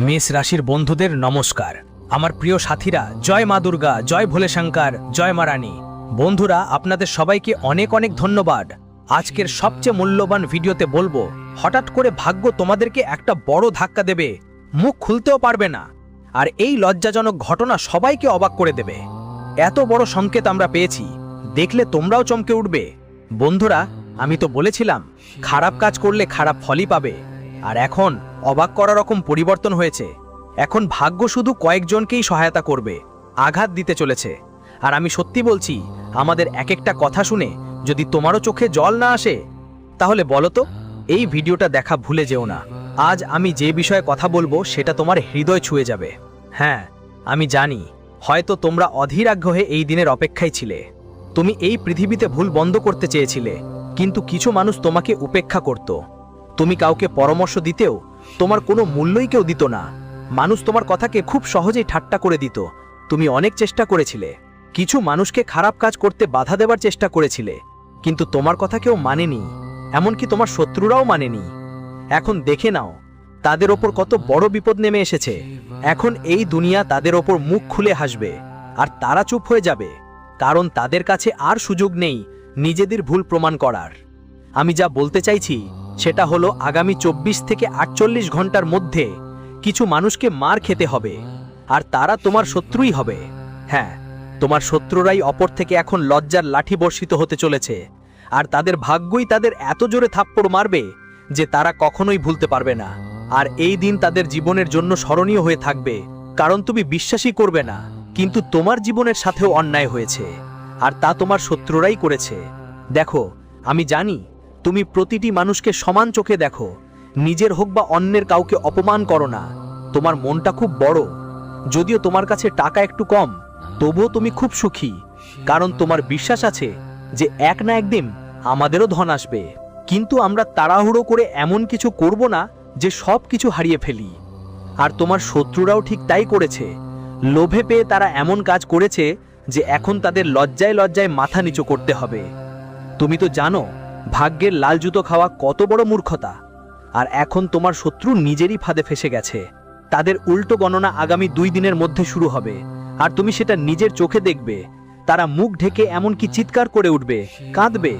মেষ রাশির বন্ধুদের নমস্কার। আমার প্রিয় সাথীরা, জয় মা দুর্গা, জয় ভোলে শঙ্কর, জয় মা রানী। বন্ধুরা, আপনাদের সবাইকে অনেক অনেক ধন্যবাদ। আজকের সবচেয়ে মূল্যবান ভিডিওতে বলব, হঠাৎ করে ভাগ্য তোমাদেরকে একটা বড় ধাক্কা দেবে। মুখ খুলতেও পারবে না। আর এই লজ্জাজনক ঘটনা সবাইকে অবাক করে দেবে। এত বড় সংকেত আমরা পেয়েছি। দেখলে তোমরাও চমকে উঠবে। বন্ধুরা, আমি তো বলেছিলাম, খারাপ কাজ করলে খারাপ ফলই পাবে। আর এখন অবাক করা রকম পরিবর্তন হয়েছে। এখন ভাগ্য শুধু কয়েকজনকেই সহায়তা করবে, আঘাত দিতে চলেছে। আর আমি সত্যি বলছি, আমাদের এক একটা কথা শুনে যদি তোমারও চোখে জল না আসে, তাহলে বলো তো, এই ভিডিওটা দেখা ভুলে যেও না। আজ আমি যে বিষয়ে কথা বলব সেটা তোমার হৃদয় ছুঁয়ে যাবে। হ্যাঁ আমি জানি, হয়তো তোমরা অধীর আগ্রহে এই দিনের অপেক্ষায় ছিলে। তুমি এই পৃথিবীতে ভুল বন্ধ করতে চেয়েছিলে, কিন্তু কিছু মানুষ তোমাকে উপেক্ষা করত। তুমি কাউকে পরামর্শ দিতেও তোমার কোনো মূল্যই কেউ দিত না। মানুষ তোমার কথাকে খুব সহজেই ঠাট্টা করে দিত। তুমি অনেক চেষ্টা করেছিলে। কিছু মানুষকে খারাপ কাজ করতে বাধা দেওয়ার চেষ্টা করেছিলে। কিন্তু তোমার কথা কেউ মানেনি, এমনকি তোমার শত্রুরাও মানেনি। এখন দেখে নাও, তাদের ওপর কত বড় বিপদ নেমে এসেছে। এখন এই দুনিয়া তাদের ওপর মুখ খুলে হাসবে, আর তারা চুপ হয়ে যাবে। কারণ তাদের কাছে আর সুযোগ নেই নিজেদের ভুল প্রমাণ করার। আমি যা বলতে চাইছি, সেটা হলো আগামী চব্বিশ থেকে আটচল্লিশ ঘণ্টার মধ্যে কিছু মানুষকে মার খেতে হবে, আর তারা তোমার শত্রুই হবে। হ্যাঁ তোমার শত্রুরাই অপর থেকে এখন লজ্জার লাঠি বর্ষিত হতে চলেছে, আর তাদের ভাগ্যই তাদের এত জোরে থাপ্পড় মারবে যে তারা কখনোই ভুলতে পারবে না। আর এই দিন তাদের জীবনের জন্য স্মরণীয় হয়ে থাকবে, কারণ তুমি বিশ্বাসই করবে না, কিন্তু তোমার জীবনের সাথেও অন্যায় হয়েছে, আর তা তোমার শত্রুরাই করেছে। দেখো, আমি জানি তুমি প্রতিটি মানুষকে সমান চোখে দেখো। নিজের হোক বা অন্যের কাউকে অপমান করো না। তোমার মনটা খুব বড়। যদিও তোমার কাছে টাকা একটু কম, তবুও তুমি খুব সুখী। কারণ তোমার বিশ্বাস আছে যে এক না একদিন আমাদেরও ধন আসবে। কিন্তু আমরা তাড়াহুড়ো করে এমন কিছু করব না যে সব কিছু হারিয়ে ফেলি। আর তোমার শত্রুরাও ঠিক তাই করেছে। লোভে পেয়ে তারা এমন কাজ করেছে যে এখন তাদের লজ্জায় লজ্জায় মাথা নিচু করতে হবে। তুমি তো জানো ভাগ্যের লাল জুতো খাওয়া কত বড় মূর্খতা। আর এখন তোমার শত্রু নিজেরই ফাঁদে ফেসে গেছে। তাদের উল্টো গণনা আগামী দুই দিনের মধ্যে শুরু হবে। আর তুমি সেটা নিজের চোখে দেখবে। তারা মুখ ঢেকে এমনকি চিৎকার করে উঠবে, কাঁদবে।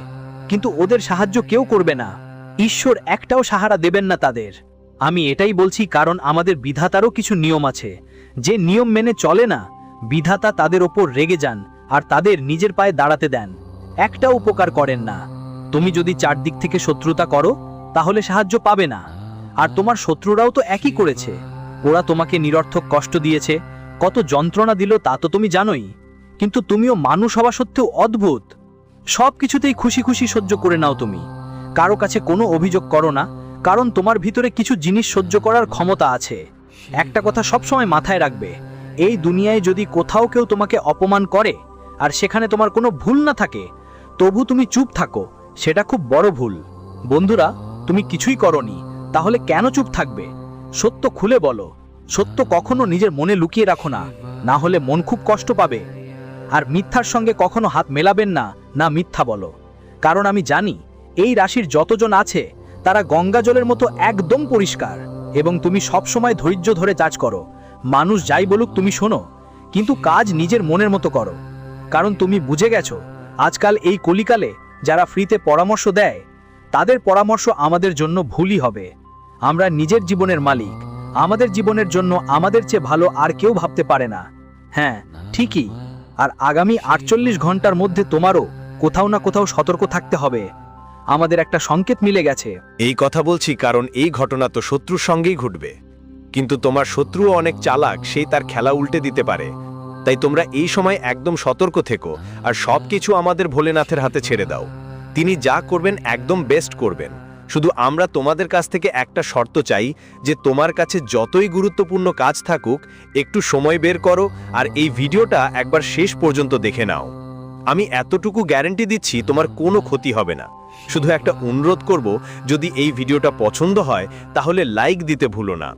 কিন্তু ওদের সাহায্য কেউ করবে না। ঈশ্বর একটাও সাহারা দেবেন না তাদের। আমি এটাই বলছি কারণ আমাদের বিধাতারও কিছু নিয়ম আছে। যে নিয়ম মেনে চলে না, বিধাতা তাদের ওপর রেগে যান আর তাদের নিজের পায়ে দাঁড়াতে দেন। একটা উপকার করেন না। তুমি যদি চারদিক থেকে শত্রুতা করো, তাহলে সাহায্য পাবে না। আর তোমার শত্রুরাও তো একই করেছে। ওরা তোমাকে নিরর্থক কষ্ট দিয়েছে, কত যন্ত্রণা দিল তা তো তুমি জানোই। কিন্তু তুমিও মানুষ হওয়া সত্ত্বেও অদ্ভুত। সব কিছুতেই খুশি খুশি সহ্য করে নাও তুমি। কারও কাছে কোনো অভিযোগ করো না, কারণ তোমার ভিতরে কিছু জিনিস সহ্য করার ক্ষমতা আছে। একটা কথা সবসময় মাথায় রাখবে, এই দুনিয়ায় যদি কোথাও কেউ তোমাকে অপমান করে, আর সেখানে তোমার কোনো ভুল না থাকে, তবু তুমি চুপ থাকো সেটা খুব বড় ভুল। বন্ধুরা, তুমি কিছুই করনি, তাহলে কেন চুপ থাকবে? সত্য খুলে বলো। সত্য কখনো নিজের মনে লুকিয়ে রাখো না না হলে মন খুব কষ্ট পাবে। আর মিথ্যার সঙ্গে কখনো হাত মেলাবেন না না মিথ্যা বলো। কারণ আমি জানি, এই রাশির যতজন আছে, তারা গঙ্গা জলের মতো একদম পরিষ্কার। এবং তুমি সব সময় ধৈর্য ধরে যাচ করো। মানুষ যাই বলুক তুমি শোনো, কিন্তু কাজ নিজের মনের মতো করো। কারণ তুমি বুঝে গেছো, আজকাল এই কলিকালে যারা ফ্রিতে পরামর্শ দেয়, তাদের পরামর্শ আমাদের জন্য ভুলই হবে। আমরা নিজের জীবনের মালিক। আমাদের জীবনের জন্য আমাদের চেয়ে ভালো আর কেউ ভাবতে পারে না। হ্যাঁ ঠিকই। আর আগামী আটচল্লিশ ঘণ্টার মধ্যে তোমারও কোথাও না কোথাও সতর্ক থাকতে হবে। আমাদের একটা সংকেত মিলে গেছে। এই কথা বলছি কারণ এই ঘটনা তো শত্রুর সঙ্গেই ঘটবে। কিন্তু তোমার শত্রুও অনেক চালাক সেই তার খেলা উল্টে দিতে পারে। তাই তোমরা এই সময় একদম সতর্ক থেকো আর সব কিছু আমাদের ভোলেনাথের হাতে ছেড়ে দাও। তিনি যা করবেন একদম বেস্ট করবেন। শুধু আমরা তোমাদের কাছ থেকে একটা শর্ত চাই যে তোমার কাছে যতই গুরুত্বপূর্ণ কাজ থাকুক, একটু সময় বের করো আর এই ভিডিওটা একবার শেষ পর্যন্ত দেখে নাও। আমি এতটুকু গ্যারেন্টি দিচ্ছি তোমার কোনো ক্ষতি হবে না। শুধু একটা অনুরোধ করব, যদি এই ভিডিওটা পছন্দ হয়, তাহলে লাইক দিতে ভুলো না।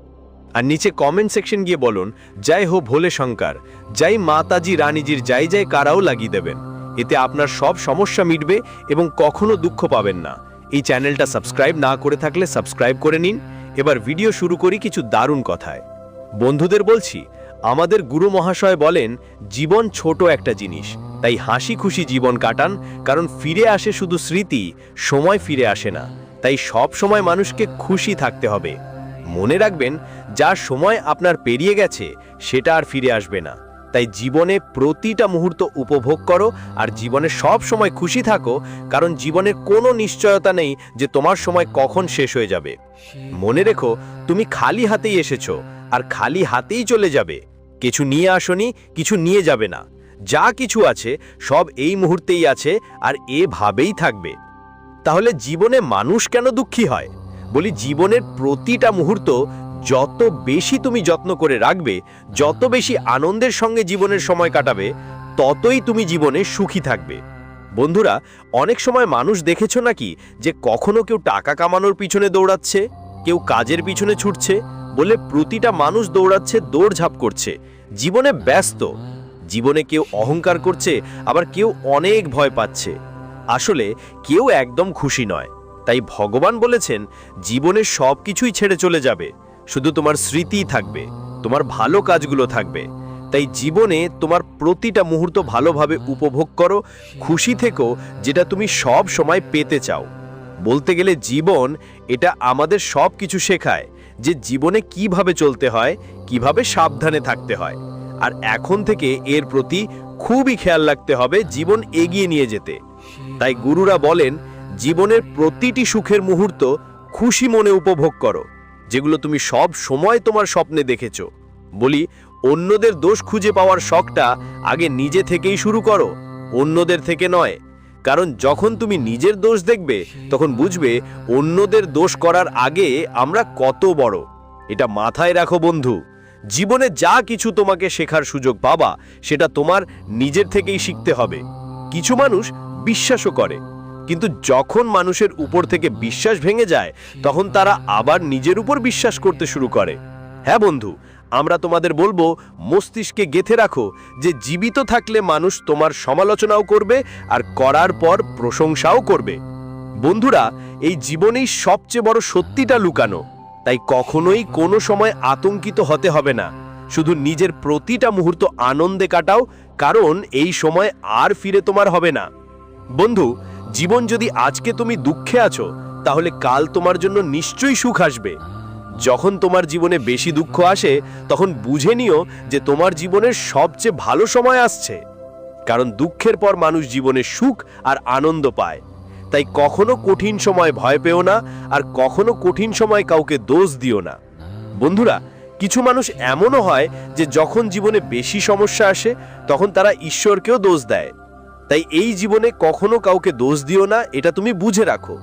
আর নিচে কমেন্ট সেকশন গিয়ে বলুন, জয় হো ভোলে শঙ্কর, জয় মাতাজি রানীজির জয় জয় কারাও লাগিয়ে দেবেন। এতে আপনার সব সমস্যা মিটবে এবং কখনো দুঃখ পাবেন না। এই চ্যানেলটা সাবস্ক্রাইব না করে থাকলে সাবস্ক্রাইব করে নিন। এবার ভিডিও শুরু করি কিছু দারুণ কথায়। বন্ধুদের বলছি, আমাদের গুরু মহাশয় বলেন, জীবন ছোট একটা জিনিস, তাই হাসি খুশি জীবন কাটান, কারণ ফিরে আসে শুধু স্মৃতি, সময় ফিরে আসে না। তাই সব সময় মানুষকে খুশি থাকতে হবে। মনে রাখবেন, যা সময় আপনার পেরিয়ে গেছে, সেটা আর ফিরে আসবে না। তাই জীবনে প্রতিটা মুহূর্ত উপভোগ করো আর জীবনে সব সময় খুশি থাকো, কারণ জীবনের কোনো নিশ্চয়তা নেই যে তোমার সময় কখন শেষ হয়ে যাবে। মনে রেখো, তুমি খালি হাতেই এসেছ, আর খালি হাতেই চলে যাবে। কিছু নিয়ে আসনি, কিছু নিয়ে যাবে না। যা কিছু আছে, সব এই মুহূর্তেই আছে, আর এভাবেই থাকবে। তাহলে জীবনে মানুষ কেন দুঃখী হয়? বলি, জীবনের প্রতিটা মুহূর্ত যত বেশি তুমি যত্ন করে রাখবে, যত বেশি আনন্দের সঙ্গে জীবনের সময় কাটাবে, ততই তুমি জীবনে সুখী থাকবে। বন্ধুরা, অনেক সময় মানুষ দেখেছ নাকি যে কখনো কেউ টাকা কামানোর পিছনে দৌড়াচ্ছে, কেউ কাজের পিছনে ছুটছে, বলে প্রতিটা মানুষ দৌড়াচ্ছে, দৌড়ঝাঁপ করছে। জীবনে ব্যস্ত, জীবনে কেউ অহংকার করছে, আবার কেউ অনেক ভয় পাচ্ছে। আসলে কেউ একদম খুশি নয়। তাই ভগবান বলেছেন, জীবনে সব কিছুই ছেড়ে চলে যাবে। শুধু তোমার স্মৃতিই থাকবে, তোমার ভালো কাজগুলো থাকবে। তাই জীবনে তোমার প্রতিটা মুহূর্ত ভালোভাবে উপভোগ করো, খুশি থেকো, যেটা তুমি সব সময় পেতে চাও। বলতে গেলে জীবন, এটা আমাদের সব কিছু শেখায়, যে জীবনে কীভাবে চলতে হয়, কীভাবে সাবধানে থাকতে হয়। আর এখন থেকে এর প্রতি খুবই খেয়াল রাখতে হবে জীবন এগিয়ে নিয়ে যেতে। তাই গুরুরা বলেন জীবনের প্রতিটি সুখের মুহূর্ত খুশি মনে উপভোগ করো, যেগুলো তুমি সব সময় তোমার স্বপ্নে দেখেছ। বলি, অন্যদের দোষ খুঁজে পাওয়ার শখটা আগে নিজে থেকেই শুরু করো, অন্যদের থেকে নয়। কারণ যখন তুমি নিজের দোষ দেখবে, তখন বুঝবে অন্যদের দোষ করার আগে আমরা কত বড়। এটা মাথায় রাখো বন্ধু, জীবনে যা কিছু তোমাকে শেখার সুযোগ পাবা, সেটা তোমার নিজের থেকেই শিখতে হবে। কিছু মানুষ বিশ্বাসও করে কিন্তু যখন মানুষের উপর থেকে বিশ্বাস ভেঙে যায়, তখন তারা আবার নিজের উপর বিশ্বাস করতে শুরু করে। হ্যাঁ বন্ধু, আমরা তোমাদের বলব, মস্তিষ্কে গেথে রাখো যে জীবিত থাকলে মানুষ তোমার সমালোচনাও করবে আর করার পর প্রশংসাও করবে। বন্ধুরা, এই জীবনেই সবচেয়ে বড় সত্যিটা লুকানো। তাই কখনোই কোনো সময় আতঙ্কিত হতে হবে না। শুধু নিজের প্রতিটা মুহূর্ত আনন্দে কাটাও, কারণ এই সময় আর ফিরে তোমার হবে না। বন্ধু জীবন যদি আজকে তুমি দুঃখে আছো, তাহলে কাল তোমার জন্য নিশ্চয়ই সুখ আসবে। যখন তোমার জীবনে বেশি দুঃখ আসে, তখন বুঝে নিও যে তোমার জীবনের সবচেয়ে ভালো সময় আসছে। কারণ দুঃখের পর মানুষ জীবনে সুখ আর আনন্দ পায়। তাই কখনো কঠিন সময় ভয় পেও না, আর কখনো কঠিন সময় কাউকে দোষ দিও না। বন্ধুরা, কিছু মানুষ এমনও হয় যে যখন জীবনে বেশি সমস্যা আসে, তখন তারা ঈশ্বরকেও দোষ দেয়। তাই এই জীবনে কখনো কাউকে দোষ দিও না, এটা তুমি বুঝে রাখো।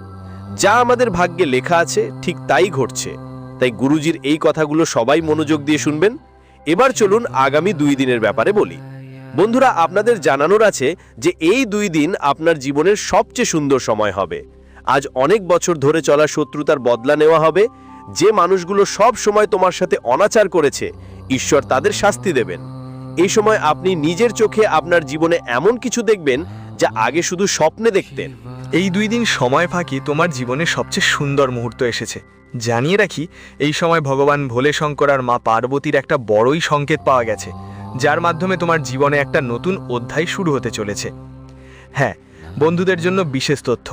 যা আমাদের ভাগ্যে লেখা আছে, ঠিক তাই ঘটছে। তাই গুরুজির এই কথাগুলো সবাই মনোযোগ দিয়ে শুনবেন। এবার চলুন আগামী দুই দিনের ব্যাপারে বলি। বন্ধুরা, আপনাদের জানানোর আছে যে এই দুই দিন আপনার জীবনের সবচেয়ে সুন্দর সময় হবে। আজ অনেক বছর ধরে চলা শত্রুতার বদলা নেওয়া হবে। যে মানুষগুলো সব সময় তোমার সাথে অনাচার করেছে, ঈশ্বর তাদের শাস্তি দেবেন। এই সময় আপনি নিজের চোখে আপনার জীবনে এমন কিছু দেখবেন যা আগে শুধু স্বপ্নে দেখতেন। এই দুই দিন সময় ফাঁকি তোমার জীবনের সবচেয়ে সুন্দর মুহূর্ত এসেছে। জানিয়ে রাখি, এই সময় ভগবান ভোলে শঙ্কর আর মা পার্বতীর একটা বড়ই সংকেত পাওয়া গেছে, যার মাধ্যমে তোমার জীবনে একটা নতুন অধ্যায় শুরু হতে চলেছে। হ্যাঁ বন্ধুদের জন্য বিশেষ তথ্য,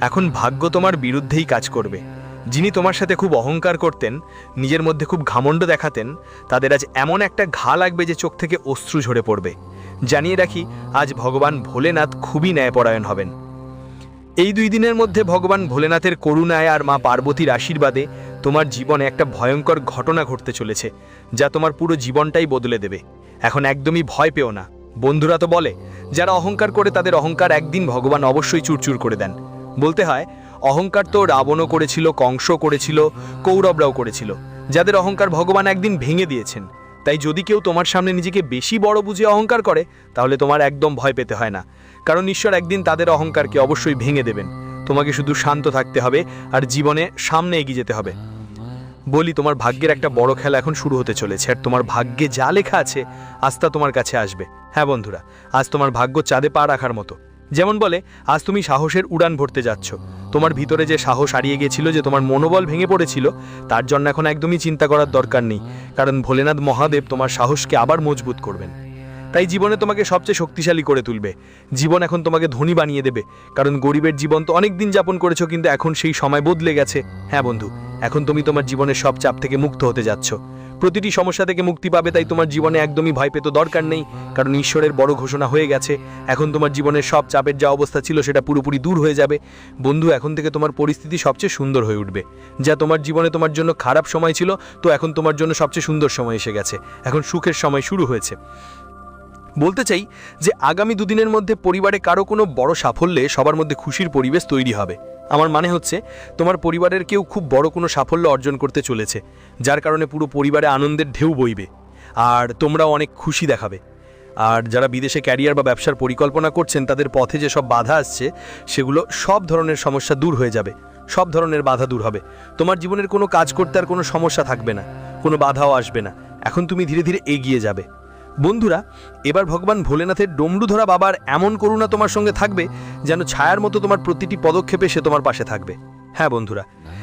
এখন ভাগ্য তোমার বিরুদ্ধেই কাজ করবে। যিনি তোমার সাথে খুব অহংকার করতেন, নিজের মধ্যে খুব ঘামণ্ড দেখাতেন, তাদের আজ এমন একটা ঘা লাগবে যে চোখ থেকে অশ্রু ঝরে পড়বে। জানিয়ে রাখি, আজ ভগবান ভোলেনাথ খুবই ন্যায়পরায়ণ হবেন। এই দুই দিনের মধ্যে ভগবান ভোলেনাথের করুণায় আর মা পার্বতীর আশীর্বাদে তোমার জীবনে একটা ভয়ঙ্কর ঘটনা ঘটতে চলেছে, যা তোমার পুরো জীবনটাই বদলে দেবে। এখন একদমই ভয় পেও না। বন্ধুরা তো বলে, যারা অহংকার করে তাদের অহংকার একদিন ভগবান অবশ্যই চুরচুর করে দেন। বলতে হয় অহংকার তো রাবণও করেছিল কংস করেছিল, কৌরবরাও করেছিল। যাদের অহংকার ভগবান একদিন ভেঙে দিয়েছেন। তাই যদি কেউ তোমার সামনে নিজেকে বেশি বড় বুঝে অহংকার করে, তাহলে তোমার একদম ভয় পেতে হয় না। কারণ ঈশ্বর একদিন তাদের অহংকারকে অবশ্যই ভেঙে দেবেন। তোমাকে শুধু শান্ত থাকতে হবে আর জীবনে সামনে এগিয়ে যেতে হবে। বলি, তোমার ভাগ্যের একটা বড় খেলা এখন শুরু হতে চলেছে আর তোমার ভাগ্যে যা লেখা আছে তা তোমার কাছে আসবে। হ্যাঁ বন্ধুরা, আজ তোমার ভাগ্য চাঁদে পা রাখার মতো। যেমন বলে, আজ তুমি সাহসের উড়ান ভরতে যাচ্ছ। তোমার ভিতরে যে সাহস হারিয়ে গেছিল যে তোমার মনোবল ভেঙে পড়েছিল, তার জন্য এখন একদমই চিন্তা করার দরকার নেই, কারণ ভোলেনাথ মহাদেব তোমার সাহসকে আবার মজবুত করবেন। তাই জীবনে তোমাকে সবচেয়ে শক্তিশালী করে তুলবে। জীবন এখন তোমাকে ধনী বানিয়ে দেবে, কারণ গরিবের জীবন তো অনেক দিন যাপন করেছ, কিন্তু এখন সেই সময় বদলে গেছে। হ্যাঁ বন্ধু, এখন তুমি তোমার জীবনের সব চাপ থেকে মুক্ত হতে যাচ্ছ। প্রতিটি সমস্যা থেকে মুক্তি পাবে, তাই তোমার জীবনে একদমই ভয় পেতে দরকার নেই। কারণ ঈশ্বরের বড় ঘোষণা হয়ে গেছে। এখন তোমার জীবনের সব চাপের যা অবস্থা ছিল, সেটা পুরোপুরি দূর হয়ে যাবে। বন্ধু, এখন থেকে তোমার পরিস্থিতি সবচেয়ে সুন্দর হয়ে উঠবে। যা তোমার জীবনে তোমার জন্য খারাপ সময় ছিল, তো এখন তোমার জন্য সবচেয়ে সুন্দর সময় এসে গেছে। এখন সুখের সময় শুরু হয়েছে। বলতে চাই যে, আগামী দুদিনের মধ্যে পরিবারে কারও কোনো বড় সাফল্যে সবার মধ্যে খুশির পরিবেশ তৈরি হবে। আমার মানে হচ্ছে, তোমার পরিবারের কেউ খুব বড় কোনো সাফল্য অর্জন করতে চলেছে, যার কারণে পুরো পরিবারে আনন্দের ঢেউ বইবে, আর তোমরাও অনেক খুশি দেখাবে। আর যারা বিদেশে ক্যারিয়ার বা ব্যবসার পরিকল্পনা করছেন, তাদের পথে যে সব বাধা আসছে, সেগুলো সব ধরনের সমস্যা দূর হয়ে যাবে, সব ধরনের বাধা দূর হবে। তোমার জীবনের কোনো কাজ করতে আর কোনো সমস্যা থাকবে না, কোনো বাধাও আসবে না। এখন তুমি ধীরে ধীরে এগিয়ে যাবে। বন্ধুরা, এবার ভগবান ভোলেনাথের ডমরু ধরা বাবার এমন করুণা তোমার সঙ্গে থাকবে যেন ছায়ার মতো তোমার প্রতিটি পদক্ষেপে সে তোমার পাশে থাকবে। হ্যাঁ বন্ধুরা,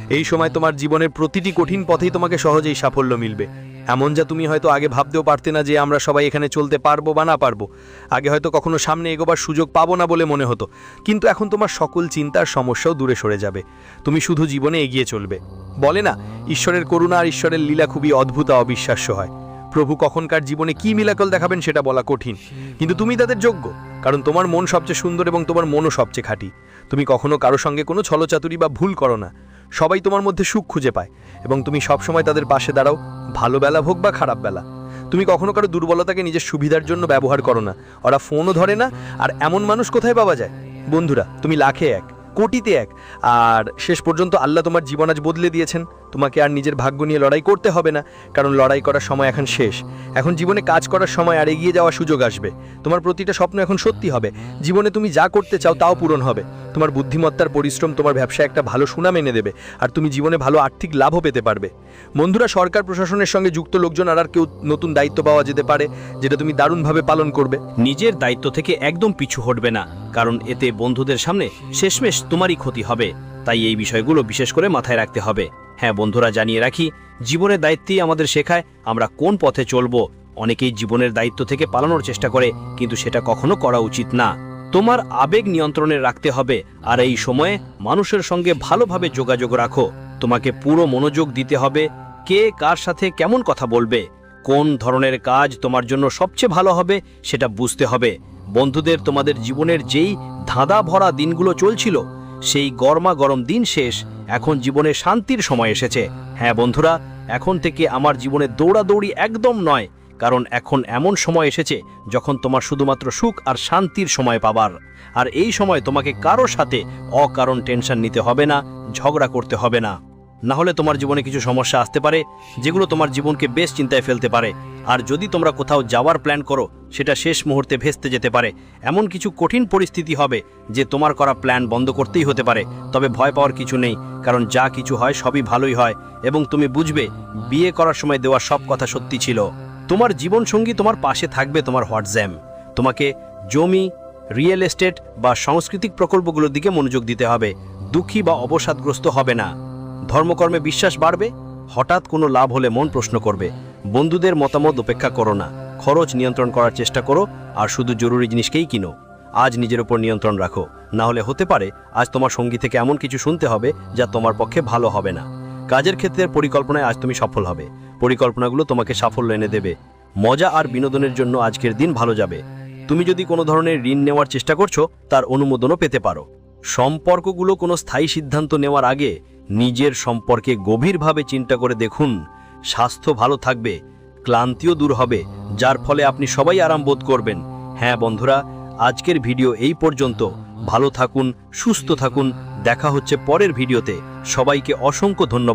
এই সময় তোমার জীবনের প্রতিটি কঠিন পথেই তোমাকে সহজেই সাফল্য মিলবে। এমন যা তুমি হয়তো আগে ভাবতেও পারতে না যে আমরা সবাই এখানে চলতে পারব বা না পারব। আগে হয়তো কখনো সামনে এগোবার সুযোগ পাবো না বলে মনে হতো। কিন্তু এখন তোমার সকল চিন্তার সমস্যাও দূরে সরে যাবে। তুমি শুধু জীবনে এগিয়ে চলবে। বলে না, ঈশ্বরের করুণা আর ঈশ্বরের লীলা খুবই অদ্ভুত অবিশ্বাস্য হয়। প্রভু কখনকার জীবনে কি মিলাকল দেখাবেন সেটা বলা কঠিন। কিন্তু তুমি তাদের যোগ্য, কারণ তোমার মন সবচেয়ে সুন্দর এবং তোমার মনও সবচেয়ে খাঁটি। তুমি কখনো কারও সঙ্গে কোনো ছলচাতুরি বা ভুল করো না। সবাই তোমার মধ্যে সুখ খুঁজে পায়, এবং তুমি সবসময় তাদের পাশে দাঁড়াও, ভালো বেলা হোক বা খারাপ বেলা। তুমি কখনো কারও দুর্বলতাকে নিজের সুবিধার জন্য ব্যবহার করো না। ওরা ফোনও ধরে না, আর এমন মানুষ কোথায় পাওয়া যায়? বন্ধুরা, তুমি লাখে এক, কোটিতে এক, আর শেষ পর্যন্ত আল্লাহ তোমার জীবন আজ বদলে দিয়েছেন। তোমাকে আর নিজের ভাগ্য নিয়ে লড়াই করতে হবে না, কারণ লড়াই করার সময় এখন শেষ। এখন জীবনে কাজ করার সময় আর এগিয়ে যাওয়ার সুযোগ আসবে। তোমার প্রতিটা স্বপ্ন এখন সত্যি হবে। জীবনে তুমি যা করতে চাও তাও পূরণ হবে। তোমার বুদ্ধিমত্তার পরিশ্রম তোমার ব্যবসায় একটা ভালো সুনাম এনে দেবে, আর তুমি জীবনে ভালো আর্থিক লাভও পেতে পারবে। বন্ধুরা, সরকার প্রশাসনের সঙ্গে যুক্ত লোকজন আর আর কেউ নতুন দায়িত্ব পাওয়া যেতে পারে, যেটা তুমি দারুণভাবে পালন করবে। নিজের দায়িত্ব থেকে একদম পিছু হটবে না, কারণ এতে বন্ধুদের সামনে শেষমেশ তোমারই ক্ষতি হবে। তাই এই বিষয়গুলো বিশেষ করে মাথায় রাখতে হবে। হ্যাঁ বন্ধুরা, জানিয়ে রাখি, জীবনের দায়িত্বই আমাদের শেখায় আমরা কোন পথে চলবো। অনেকেই জীবনের দায়িত্ব থেকে পালানোর চেষ্টা করে, কিন্তু সেটা কখনো করা উচিত না। তোমার আবেগ নিয়ন্ত্রণে রাখতে হবে, আর এই সময়ে মানুষের সঙ্গে ভালোভাবে যোগাযোগ রাখো। তোমাকে পুরো মনোযোগ দিতে হবে, কে কার সাথে কেমন কথা বলবে, কোন ধরনের কাজ তোমার জন্য সবচেয়ে ভালো হবে, সেটা বুঝতে হবে। বন্ধুদের তোমাদের জীবনের যেই ধাঁধা ভরা দিনগুলো চলছিল সেই গরমা গরম দিন শেষ, এখন জীবনে শান্তির সময় এসেছে। হ্যাঁ বন্ধুরা, এখন থেকে আমার জীবনে দৌড়াদৌড়ি একদম নয়, কারণ এখন এমন সময় এসেছে যখন তোমার শুধুমাত্র সুখ আর শান্তির সময় পাবার। আর এই সময় তোমাকে কারও সাথে অকারণ টেনশন নিতে হবে না, ঝগড়া করতে হবে না। না হলে তোমার জীবনে কিছু সমস্যা আসতে পারে, যেগুলো তোমার জীবনকে বেশ চিন্তায় ফেলতে পারে। আর যদি তোমরা কোথাও যাওয়ার প্ল্যান করো, সেটা শেষ মুহূর্তে ভেস্তে যেতে পারে। এমন কিছু কঠিন পরিস্থিতি হবে, যে তোমার করা প্ল্যান বন্ধ করতেই হতে পারে। তবে ভয় পাওয়ার কিছু নেই, কারণ যা কিছু হয় সবই ভালোই হয়। এবং তুমি বুঝবে, বিয়ে করার সময় দেওয়া সব কথা সত্যি ছিল। তোমার জীবনসঙ্গী তোমার পাশে থাকবে তোমার হোয়াটসঅ্যাপ। তোমাকে জমি, রিয়েল এস্টেট বা সাংস্কৃতিক প্রকল্পগুলোর দিকে মনোযোগ দিতে হবে। দুঃখী বা অবসাদগ্রস্ত হবে না। ধর্মকর্মে বিশ্বাস বাড়বে, হঠাৎ কোনো লাভ হলে মন প্রশ্ন করবে, বন্ধুদের মতামত উপেক্ষা করো না, খরচ নিয়ন্ত্রণ করার চেষ্টা করো, আর শুধু জরুরি জিনিসকেই কিনো, আজ নিজের উপর নিয়ন্ত্রণ রাখো, না হলে হতে পারে আজ তোমার সঙ্গী থেকে এমন কিছু শুনতে হবে যা তোমার পক্ষে ভালো হবে না। কাজের ক্ষেত্রে পরিকল্পনায় আজ তুমি সফল হবে, পরিকল্পনাগুলো তোমাকে সাফল্য এনে দেবে। মজা আর বিনোদনের জন্য আজকের দিন ভালো যাবে। তুমি যদি কোনো ধরনের ঋণ নেওয়ার চেষ্টা করছ, তার অনুমোদনও পেতে পারো। সম্পর্কগুলো কোনো স্থায়ী সিদ্ধান্ত নেওয়ার আগে নিজের সম্পর্কে গভীরভাবে চিন্তা করে দেখুন, স্বাস্থ্য ভালো থাকবে, ক্লান্তিও দূর হবে, যার ফলে আপনি সবাই আরাম বোধ করবেন। হ্যাঁ বন্ধুরা, আজকের ভিডিও এই পর্যন্ত। ভালো থাকুন, সুস্থ থাকুন, দেখা হচ্ছে পরের ভিডিওতে। সবাইকে অসংখ্য ধন্যবাদ।